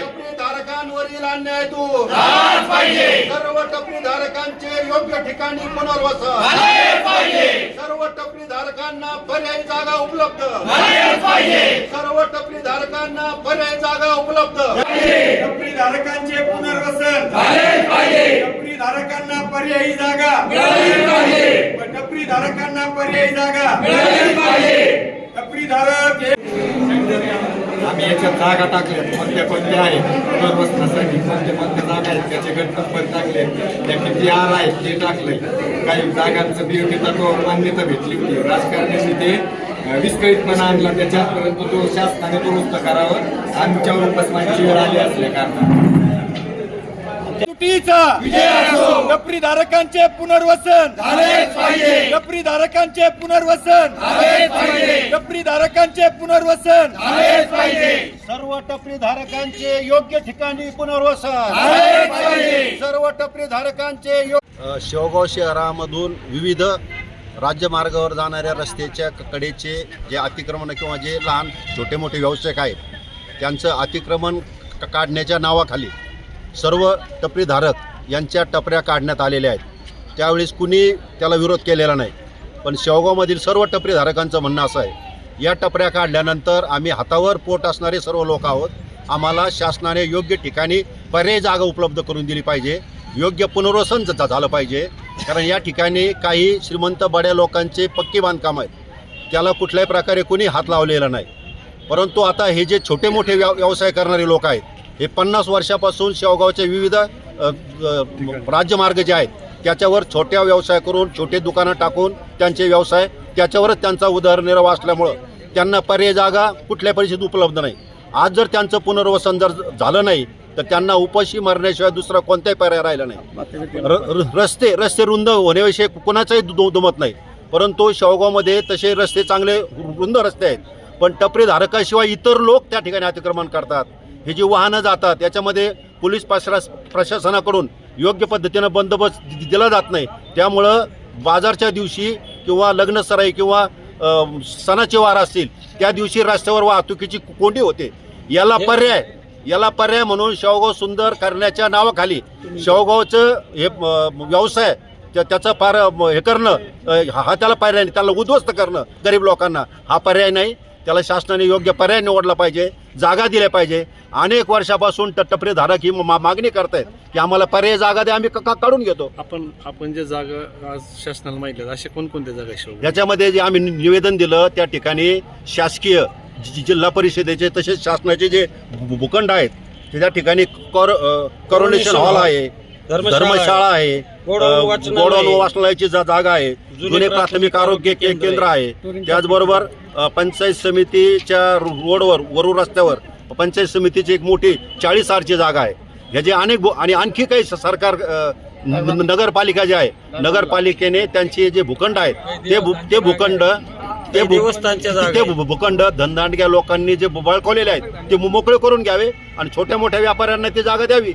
टपरी धारकांवरील अन्याय दूर सर्व टपरी धारकांचे योग्य ठिकाणी पुनर्वसन. सर्व टपरी धारकांना पर्यायी जागा उपलब्ध. सर्व टपरी धारकांना पर्यायी जागा उपलब्ध. टपरी धारकांचे पुनर्वसन. टपरी धारकांना पर्यायी जागा. टपरी धारकांना पर्यायी जागा. टपरी धारक हे- आम्ही याच्यात जागा टाकल्यात कोणत्या कोणत्या आहेत? पुनर्वसनासाठी कोणत्या कोणत्या जागा आहेत? त्याचे गणपत पण टाकले. त्या किती आर आहेत ते टाकले काही जागांचं बीओटी तत्वावर मान्यता भेटली होती. राजकारण्याशी ते विस्कळीतपणा आणला त्याच्यात परंतु तो शासनाने दुरुस्त करावं. आमच्यावर बसवायची वेळ आली असल्या कारणाने. तुटीचा टपरी धारकांचे पुनर्वसन. टपरी धारकांचे पुनर्वसन. टपरी धारकांचे पुनर्वसन. सर्व टपरी धारकांचे योग्य ठिकाणी पुनर्वसन. सर्व टपरी धारकांचे यो- शेवगाव शहरामधून विविध राज्यमार्गावर जाणाऱ्या रस्त्याच्या कडेचे जे अतिक्रमण किंवा जे लहान छोटे मोठे व्यावसायिक आहेत त्यांचं अतिक्रमण काढण्याच्या नावाखाली सर्व टपरीधारक यांच्या टपऱ्या काढण्यात आलेल्या आहेत. त्यावेळेस कुणी त्याला विरोध केलेला नाही. पण शेवगावमधील सर्व टपरीधारकांचं म्हणणं असं आहे या टपऱ्या काढल्यानंतर आम्ही हातावर पोट असणारे सर्व लोक आहोत. आम्हाला शासनाने योग्य ठिकाणी पर्यायी जागा उपलब्ध करून दिली पाहिजे. योग्य पुनर्वसन झ- झालं पाहिजे. कारण या ठिकाणी काही श्रीमंत बड्या लोकांचे पक्के बांधकाम आहेत. त्याला कुठल्याही प्रकारे कुणी हात लावलेला नाही. परंतु आता हे जे छोटे मोठे व्यव व्यवसाय करणारे लोक आहेत हे पन्नास वर्षापासून शेवगावचे विविध राज्यमार्ग जे आहेत. त्याच्यावर छोट्या व्यवसाय करून छोटे दुकानं टाकून त्यांचे व्यवसाय त्याच्यावरच त्यांचा उदरनिर्वाह असल्यामुळं त्यांना पर्याय जागा कुठल्या परिस्थितीत उपलब्ध नाही. आज जर त्यांचं पुनर्वसन जर झालं नाही तर त्यांना उपाशी मरण्याशिवाय दुसरा कोणताही पर्याय राहिला नाही. र- रस्ते रस्ते रुंद होण्याविषयी कोणाचाही दुमत नाही. परंतु शेवगावमध्ये तसे रस्ते चांगले रुंद रस्ते आहेत. पण टपरी धारकाशिवाय इतर लोक त्या ठिकाणी अतिक्रमण करतात. हे जी वाहनं जातात याच्यामध्ये पोलीस प्रशास प्रशासनाकडून योग्य पद्धतीनं बंदोबस्त दिला जात नाही. त्यामुळं बाजारच्या दिवशी किंवा लग्नसराई किंवा सणाचे वार असतील त्या दिवशी रस्त्यावर वाहतुकीची कोंडी होते. याला पर्याय याला पर्याय म्हणून शेवगाव सुंदर करण्याच्या नावाखाली शेवगावचं हे व्यवसाय त्या- त्याचं फार हे करणं हा त्याला पर्याय नाही. त्याला उद्ध्वस्त करणं गरीब लोकांना हा पर्याय नाही. त्याला शासनाने योग्य पर्याय निवडला पाहिजे जागा दिल्या पाहिजे. अनेक वर्षापासून ट- टपरी धारक ही मा- मागणी करतायत की आम्हाला पर्याय जागा द्या आम्ही काढून घेतो. आपण आपण जे जागा आज शासनाला माहिती आहेत अशा कोणकोणत्या जागा याच्यामध्ये जे आम्ही निवेदन दिलं त्या ठिकाणी शासकीय जिल्हा परिषदेचे तसेच शासनाचे जे भूखंड आहेत ते त्या ठिकाणी करोनेशन हॉल. आहे धर्मशाळा आहे. आहे. वाचनालयाची जागा आहे. जुने प्राथमिक आरोग्य के- केंद्र आहे. त्याचबरोबर पंचायत समितीच्या रोडवर वरून रस्त्यावर पंचायत समितीची एक मोठी चाळीस आरची जागा आहे. ह्याचे अनेक आणि आणखी काही सरकार नगरपालिका जे आहे नगरपालिकेने त्यांचे जे भूखंड आहेत ते ते भूखंड ते ते भूखंड धनदांडग्या लोकांनी जे बळकवलेले आहेत ते मोकळे करून घ्यावे आणि छोट्या मोठ्या व्यापाऱ्यांना ती जागा द्यावी.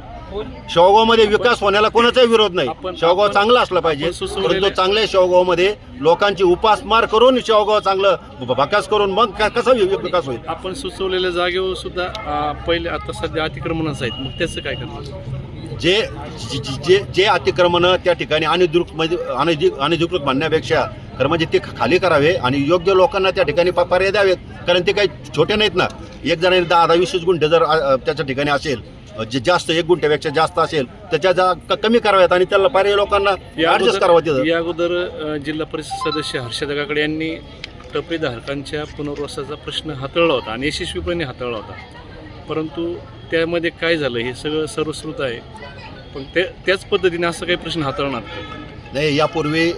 शेवगावमध्ये विकास होण्याला कोणाचाही विरोध नाही. शेवगाव चांगलं असलं पाहिजे. परंतु चांगल्या शेवगावमध्ये लोकांची उपासमार करून शेवगाव चांगलं भकास करून मग कसा विकास होईल? आपण सुचवलेल्या जागेवर सुद्धा पहिले आता सध्या अतिक्रमणच आहेत. मग त्याचं काय करणार? जे जे- जे अतिक्रमण त्या ठिकाणी अनधिकृत म्हणजे अनधिक अनधिकृत म्हणण्यापेक्षा खरं म्हणजे ते खाली करावे आणि योग्य लोकांना त्या ठिकाणी पर्याय द्यावेत. कारण ते काही छोटे नाहीत ना. एक जणांनी दहा दहा वीस गुंठे जर त्याच्या ठिकाणी असेल जे जास्त एक गुंठ्यापेक्षा जास्त असेल त्याच्या जा कमी कराव्यात आणि त्याला पर्याय लोकांना या ऍडजस्ट करावं तिथं. या अगोदर जिल्हा परिषद सदस्य हर्षद काकडे यांनी टपरी धारकांच्या पुनर्वसाचा प्रश्न हाताळला होता आणि यशस्वीपणे हाताळला होता. परंतु त्यामध्ये काय झालं हे सगळं सर्वश्रुत आहे. पण ते त्याच पद्धतीने असं काही प्रश्न हाताळणार? नाही यापूर्वी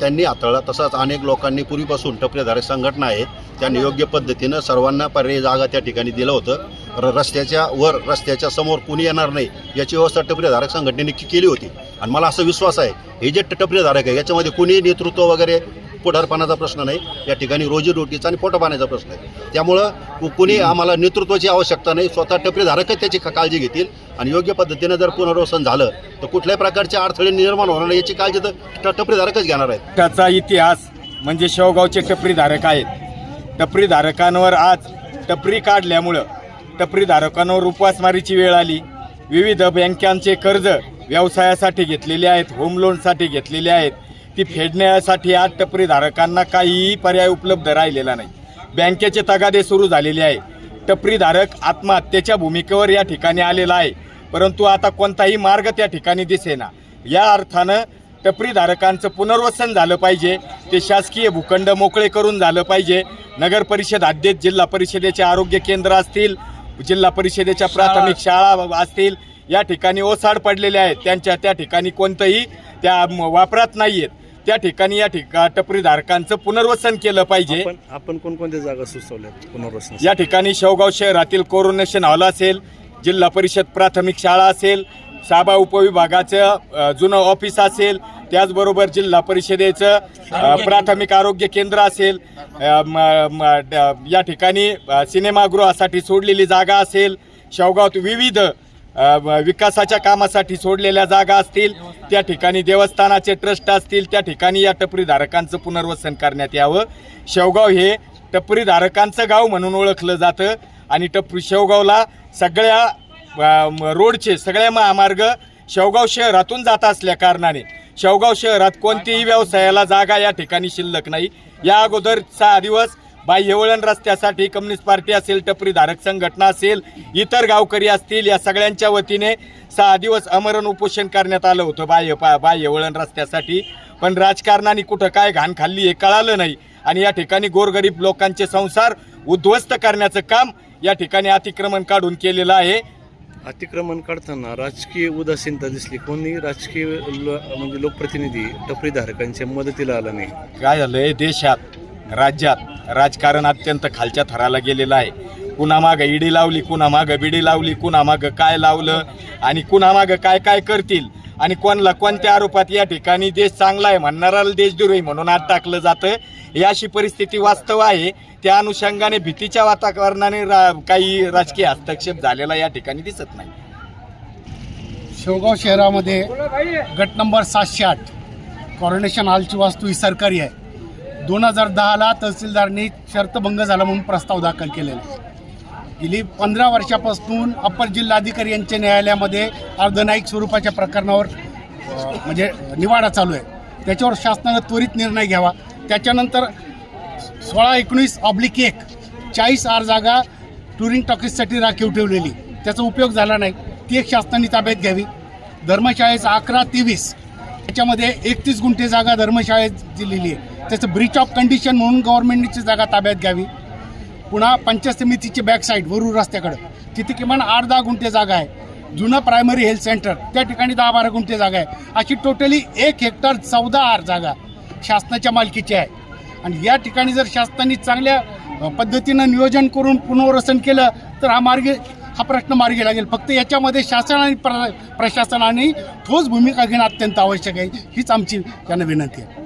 त्यांनी हाताळला. तसंच अनेक लोकांनी पूर्वीपासून टपरेधारक संघटना आहे त्यांनी योग्य पद्धतीनं सर्वांना पर्यायी जागा त्या ठिकाणी दिलं होतं. र रस्त्याच्या वर रस्त्याच्या समोर कुणी येणार नाही याची व्यवस्था टपरेधारक संघटनेने के- केली होती. आणि मला असा विश्वास आहे हे जे टपरेधारक आहे याच्यामध्ये कुणी नेतृत्व वगैरे पुढारपणाचा प्रश्न नाही. या ठिकाणी रोजीरोटीचा आणि पोटापाण्याचा प्रश्न आहे. त्यामुळं कुणी आम्हाला नेतृत्वाची आवश्यकता नाही स्वतः टपरीधारकच त्याची का- काळजी घेतील. आणि योग्य पद्धतीनं जर पुनर्वसन झालं तर कुठल्याही प्रकारचे अडथळे निर्माण होणार नाही याची काळजी तर ट- टपरीधारकच घेणार आहेत. त्याचा इतिहास म्हणजे शेवगावचे टपरीधारक आहेत. टपरीधारकांवर आज टपरी काढल्यामुळं टपरीधारकांवर उपवासमारीची वेळ आली. विविध बँकांचे कर्ज व्यवसायासाठी घेतलेले आहेत होम लोनसाठी घेतलेले आहेत. ती फेडण्यासाठी आज टपरीधारकांना काहीही पर्याय उपलब्ध राहिलेला नाही. बँकेचे तगादे सुरू झालेले आहे. टपरीधारक आत्महत्येच्या भूमिकेवर या ठिकाणी आलेला आहे. परंतु आता कोणताही मार्ग त्या ठिकाणी दिसेना. या अर्थानं टपरीधारकांचं पुनर्वसन झालं पाहिजे. ते शासकीय भूखंड मोकळे करून झालं पाहिजे. नगर परिषद अध्यक्ष जिल्हा परिषदेचे आरोग्य केंद्र असतील जिल्हा परिषदेच्या प्राथमिक शाळा असतील या ठिकाणी ओसाड पडलेल्या आहेत. त्यांच्या त्या ठिकाणी कोणतंही त्या वापरात नाही आहेत त्या ठिकाणी या ठिका टपरीधारकांचं पुनर्वसन केलं पाहिजे. आपण कोणकोणत्या जागा सुचवल्यात पुनर्वसन या ठिकाणी शेवगाव शहरातील कोरोनेशन हॉल असेल जिल्हा परिषद प्राथमिक शाळा असेल साबा उपविभागाचं जुनं ऑफिस असेल त्याचबरोबर जिल्हा परिषदेचं प्राथमिक आरोग्य केंद्र असेल म- ड- या ठिकाणी सिनेमागृहासाठी सोडलेली जागा असेल शेवगावात विविध विकासाच्या कामासाठी सोडलेल्या जागा असतील त्या ठिकाणी देवस्थानाचे ट्रस्ट असतील त्या ठिकाणी या टपरीधारकांचं पुनर्वसन करण्यात यावं. शेवगाव हे टपरीधारकांचं गाव म्हणून ओळखलं जातं आणि टप शेवगावला सगळ्या रोडचे सगळ्या महामार्ग शेवगाव शहरातून जात असल्या कारणाने शेवगाव शहरात कोणतीही व्यवसायाला जागा या ठिकाणी शिल्लक नाही. या अगोदर सहा दिवस बाह्यवळण रस्त्यासाठी कम्युनिस्ट पार्टी असेल टपरीधारक संघटना असेल इतर गावकरी असतील या सगळ्यांच्या वतीने सहा दिवस अमरण उपोषण करण्यात आलं होतं बाह्य पा बाह्यवळण रस्त्यासाठी. पण राजकारणाने कुठं काय घाण खाल्ली हे कळालं नाही. आणि या ठिकाणी गोरगरीब लोकांचे संसार उद्ध्वस्त करण्याचं काम या ठिकाणी अतिक्रमण काढून केलेलं आहे. अतिक्रमण काढताना राजकीय उदासीनता दिसली कोणी? राजकीय ल म्हणजे लोकप्रतिनिधी टपरीधारकांच्या मदतीला आला नाही. काय झालंय? देशात राज्यात राजकारण अत्यंत खालच्या थराला गेलेलं आहे. कुणामागं ईडी लावली कुणामागं बिडी लावली कुणामागं काय लावलं आणि कुणामागं काय काय करतील? आणि कोणला कोणत्या आरोपात या ठिकाणी देश चांगला आहे म्हणणाराला देशद्रोही म्हणून आत टाकलं जातं ही अशी परिस्थिती वास्तव आहे. त्या अनुषंगाने भीतीच्या वातावरणाने रा काही राजकीय हस्तक्षेप झालेला या ठिकाणी दिसत नाही. शेवगाव शहरामध्ये गट नंबर सातशे आठ कॉर्डिनेशन हॉलची वास्तू ही सरकारी आहे. दोन हजार दहाला तहसीलदारांनी शर्तभंग झाला म्हणून प्रस्ताव दाखल केलेला आहे. गेली पंधरा वर्षापासून अप्पर जिल्हाधिकारी यांच्या न्यायालयामध्ये अर्धनाईक स्वरूपाच्या प्रकरणावर म्हणजे निवाडा चालू आहे. त्याच्यावर शासनानं त्वरित निर्णय घ्यावा. त्याच्यानंतर सोळा एकोणीस ऑब्लिक एक चाळीस आर जागा टुरिंग टॉकीजसाठी राखीव ठेवलेली. त्याचा उपयोग झाला नाही. ती एक शासनाने ताब्यात घ्यावी. धर्मशाळेचा अकरा तेवीस त्याच्यामध्ये एकतीस गुंठे जागा धर्मशाळेत दिलेली आहे. त्याचं ब्रीच ऑफ कंडिशन म्हणून गव्हर्नमेंटची जागा ताब्यात घ्यावी. पुन्हा पंचायत समितीची बॅकसाईड वरूर रस्त्याकडं. तिथे किमान आठ दहा गुंठे जागा आहे. जुनं प्रायमरी हेल्थ सेंटर त्या ठिकाणी दहा बारा गुंठे जागा आहे. अशी टोटली एक हेक्टर चौदा आर जागा. शासनाच्या मालकीची आहे. आणि या ठिकाणी जर शासनाने चांगल्या पद्धतीनं नियोजन करून पुनर्वसन केलं तर हा मार्ग हा प्रश्न मार्गी लागेल. फक्त याच्यामध्ये शासन आणि प्र प्रशासनाने ठोस भूमिका घेणं अत्यंत आवश्यक आहे. हीच आमची त्यांना विनंती आहे.